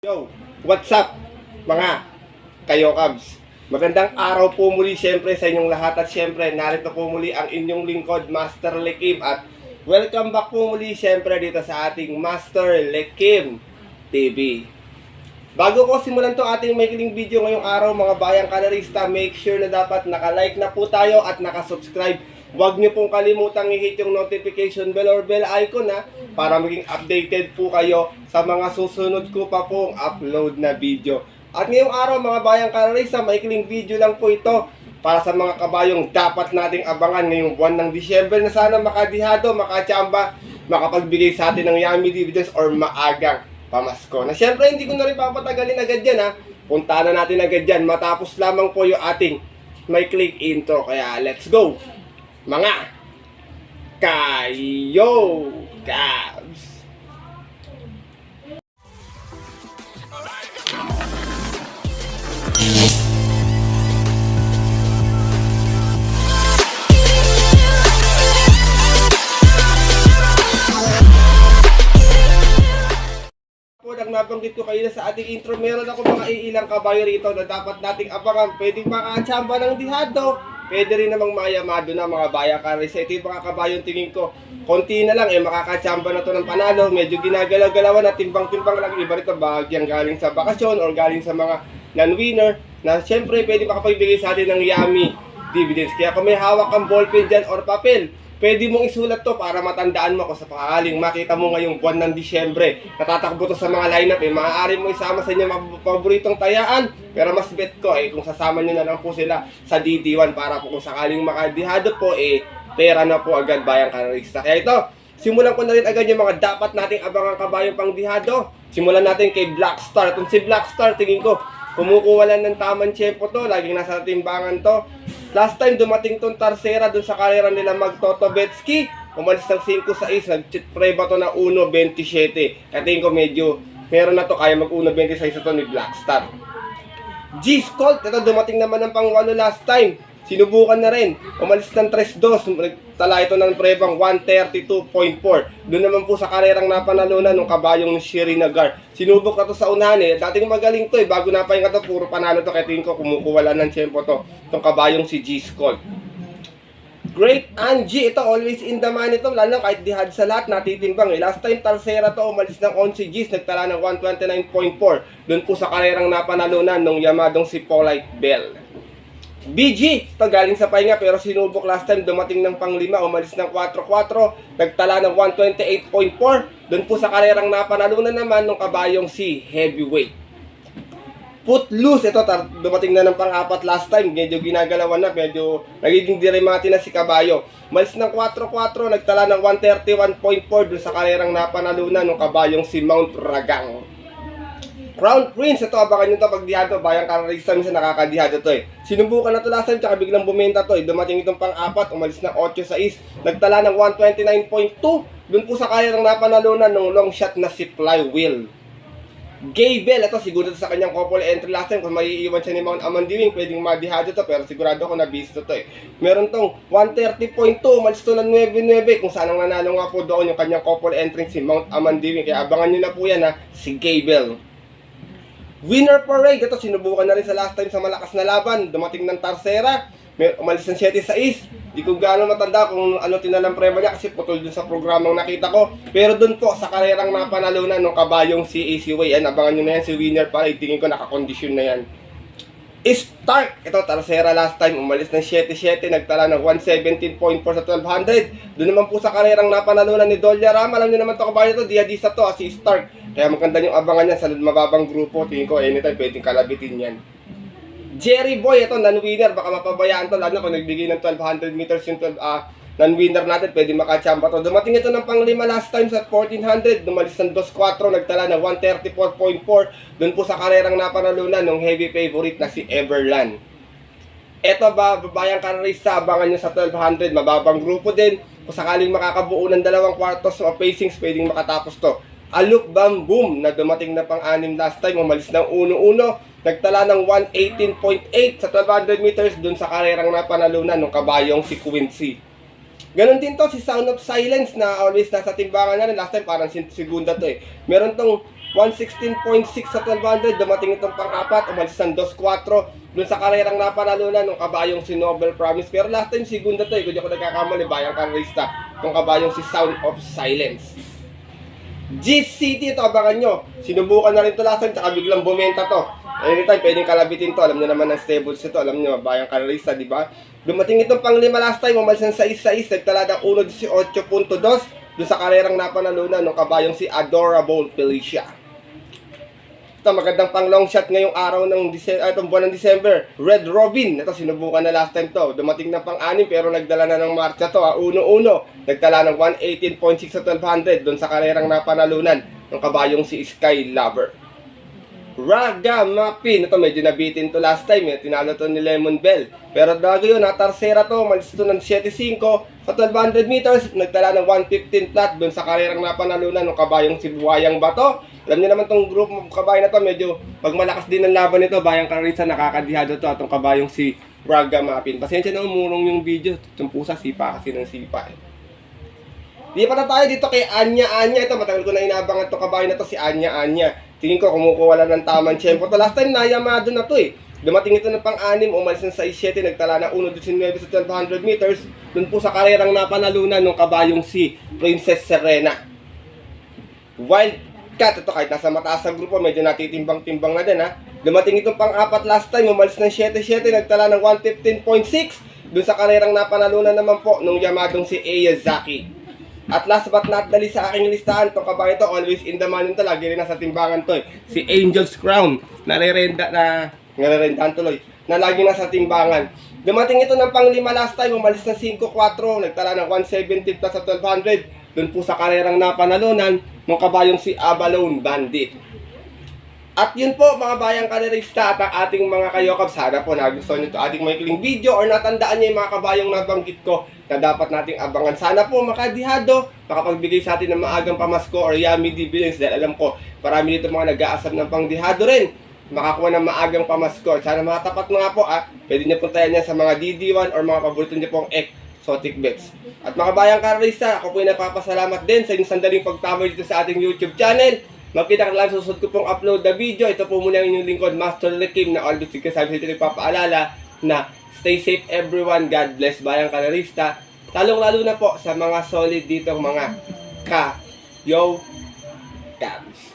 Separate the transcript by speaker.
Speaker 1: Yo, what's up mga kayo Cubs? Magandang araw po muli syempre sa inyong lahat at syempre narito po muli ang inyong lingkod Master Lekim at welcome back po muli syempre dito sa ating Master Lekim TV. Bago ko simulan to ating maikling video ngayong araw mga bayang kanarista, make sure na dapat naka-like na po tayo at naka-subscribe. Huwag niyo pong kalimutang i-hit yung notification bell or bell icon ha para maging updated po kayo sa mga susunod ko pa pong upload na video. At ngayong araw mga bayang kanarista, maikling video lang po ito para sa mga kabayong dapat nating abangan ngayong buwan ng Disyembre na sana makadihado, makachamba, makapagbigay sa atin ng yummy dividends or maagang pamasko. Na syempre hindi ko na rin papatagalin agad yan ha. Punta na natin agad yan. Matapos lamang po yung ating may click intro. Kaya let's go! Mga kayo Cavs! po nang nabanggit ko kayo sa ating intro, meron ako mga iilang kabayo rito na dapat nating abangan. Pwedeng makachamba ng dihado, pwede rin namang mayamado na mga baya karis. Ito yung mga kabayong tingin ko. Konti na lang, eh makakachamba na to ng panalo. Medyo ginagalaw-galawan na timbang-timbang lang. Iba rito bahagyang galing sa bakasyon or galing sa mga non-winner na syempre pwede makapagbigay sa atin ng yummy dividends. Kaya kung may hawak kang ballpen dyan or papel, pwede mong isulat to para matandaan mo kung sa pakaling makita mo ngayong buwan ng Disyembre. Natatakbo to sa mga lineup eh. Maaari mo isama sa inyong mga paboritong tayaan. Pero mas bet ko eh kung sasama nyo na lang po sila sa DD1 para po kung sakaling makadihado po eh pera na po agad bayang kanarista. Kaya ito, simulan ko na rin agad yung mga dapat nating abangan kabayong pang dihado. Simulan natin kay Black Star. Itong si Black Star, tingin ko, kumukuha lang ng tamang tiyempo to. Laging nasa timbangan to. Last time dumating tong Tarsera dun sa karera nila Magtotobetski. Umalis ng 5 sa is, nag-preba to na 1.27. Kaya tingin ko medyo meron na to kaya mag 1.26 ito ni Black Star. G-Scolt, ito dumating naman ng pangwalo last time. Sinubukan na rin. Umalis ng 3-2. Tala ito ng prebang 132.4. Doon naman po sa karerang napanalunan ng kabayong Shirinagar. Sinubok na to sa unahan eh. Dating magaling to eh. Bago napahinga to, puro panalo to. Kaya tingin ko kumukuha lang ng tiyempo to. Itong kabayong si G-Skull. Great Angie, ito always in the money to, lalo na kahit dihad sa lahat, natitimbang eh. Last time Talsera to, umalis ng 11 Gs, nagtala ng 129.4. Doon po sa karerang napanalunan ng Yamadong si Polite Bell. BG, ito galing sa pahinga pero sinubok last time, dumating ng panglima, umalis ng 4-4, nagtala ng 128.4. Doon po sa karerang napanalunan naman ng kabayong si Heavyweight. Footloose, ito tar- dumating na ng pang-apat last time, medyo ginagalawan na, medyo nagiging dirimati na si Kabayo. Malis ng 4-4, nagtala ng 131.4 doon sa karerang napanalunan ng kabayong si Mount Ragang. Crown Prince, ito abangan nyo to pag dihado, bayang kararista minsan nakakadihado to eh. Sinubukan na to last time, tsaka biglang bumenta to eh. Dumating itong pang-apat, umalis ng 8 sa is, nagtala ng 129.2, doon po sa karerang napanalunan ng long shot na si Flywheel. Gaybel, ito siguro sa kanyang couple entry last time kung maiiwan siya ni Mount Amandiwing, pwedeng madihado to pero sigurado ako na busy to, eh. Meron tong 130.2, umalis to ng 9-9 kung saan ang nanalo nga po doon yung kanyang couple entry si Mount Amandiwing. Kaya abangan nyo na po yan ha, si Gaybel. Winner Parade, ito sinubukan na rin sa last time sa malakas na laban, dumating ng Tarsera, may umalis ng 7 sa is. Di ko gaano matanda kung ano tinalang prema niya kasi putol dun sa programang nakita ko. Pero dun po sa karerang napanalunan ng kabayong si AC Way, yan, abangan nyo na yan si Winner Parade, tingin ko nakakondisyon na yan. Stark, ito Tarsera last time, umalis ng 7-7, nagtala ng 117.4 sa 1200. Doon naman po sa karerang napanalunan ni Dolya Ram, alam niyo naman to kabayo to, diadisa to, ah, si Stark. Kaya maganda yung abangan niya sa mababang grupo, tingin ko anytime pwedeng kalabitin yan. Jerry Boy, ito non-winner, baka mapabayaan to, lalo na kung nagbigay ng 1200 meters yung 12, ah, non-winner natin, pwede makachamba to. Dumating ito ng panglima last time sa 1400, dumalis ng 2-4, nagtala ng 134.4, doon po sa karerang napanalunan ng heavy favorite na si Everland. Eto ba, babayang kararista, abangan nyo sa 1200, mababang grupo din. Kung sakaling makakabuo ng dalawang kwartos ng pacings, pwedeng makatapos to. Aluk Bam Boom na dumating na pang-anim last time, umalis ng 1-1, nagtala ng 118.8 sa 1200 meters dun sa karerang napanalunan ng kabayong si Quincy. Ganon din to si Sound of Silence na always nasa timbangan na rin. Last time parang segunda to eh. Meron tong 116.6 sa 1200, dumating itong pang-apat, umalis ng 2-4 dun sa karerang napanalunan ng kabayong si Nobel Promise. Pero last time, segunda to eh, kung di ako nagkakamali, bayang karista, ng kabayong si Sound of Silence. GCT ito, abangan nyo. Sinubukan na rin ito last time, tsaka biglang bumenta to. Anytime, pwedeng kalabitin to. Alam nyo naman ang stables ito. Alam nyo, bayang karista, di ba? Dumating itong panglima last time, umalis ng 6-6, nagtala ng 1-18.2 doon sa karerang napanalunan ng kabayong si Adorable Felicia. Ito, magandang pang long shot ngayong araw ng Dece- ah, itong buwan ng December. Red Robin. Ito, sinubukan na last time to. Dumating na pang anim pero nagdala na ng marcha to. Ah. Uno-uno. Nagtala ng 118.6 sa 1200 doon sa karerang napanalunan ng kabayong si Sky Lover. Ragamapin. Ito, medyo nabitin to last time. Eh. Tinalo to ni Lemon Bell. Pero bago yun, natarsera to. Malis to ng 7.5 sa 1200 meters. Nagtala ng 115 flat doon sa karerang napanalunan ng kabayong si Buhayang Bato. Alam niyo naman tong group ng kabayo na to, medyo pag malakas din ang laban nito, bayang karisa nakakadihado to atong kabayong si Ragamapin. Pasensya na umurong yung video. Itong pusa, sipa kasi ng sipa eh. Di pa na tayo dito kay Anya Anya. Ito, matagal ko na inaabangan to kabayo na to si Anya Anya. Tingin ko kumukuha lang ng tamang tiyempo. To last time nayamado na to eh. Dumating ito ng pang-anim, umalis ng 6-7, nagtala ng 1.19 sa 1200 meters. Doon po sa karerang napanalunan ng kabayong si Princess Serena. Wildcat, ito kahit nasa mataas sa grupo, medyo natitimbang-timbang na din ha. Dumating itong pang-apat last time, umalis ng 7-7, nagtala ng 115.6. Doon sa karerang napanalunan naman po nung yamadong si Eyazaki. At last but not the sa aking listahan, itong kabayo to, always in the money to, lagi rin nasa timbangan to eh. Si Angel's Crown, narerenda na, narerendahan tuloy, na lagi nasa timbangan. Dumating ito ng panglima last time, umalis ng 5-4, nagtala ng 170 plus sa 1200. Doon po sa karerang napanalunan ng kabayong si Abalone Bandit. At yun po mga bayang kalerista at ang ating mga kayokab. Sana po nagustuhan nyo ito ating maikling video or natandaan nyo yung mga kabayong nabanggit ko na dapat nating abangan. Sana po makadihado, makapagbigay sa atin ng maagang pamasko or yummy dividends dahil alam ko marami dito mga nag-aasam ng pangdihado rin makakuha ng maagang pamasko. Sana mga tapat mga po ah, pwede nyo puntayan yan sa mga DD1 or mga paborito nyo pong exotic bets. At mga bayang karista, ako po yung nagpapasalamat din sa inyong sandaling pagtama dito sa ating YouTube channel. Magkita ka lang susunod ko pong upload na video. Ito po muna ang inyong lingkod, Master Lekim, na always kasabi sa ito nagpapaalala na stay safe everyone, God bless bayang kanarista. Lalong lalo na po sa mga solid dito mga ka, yo, cabs.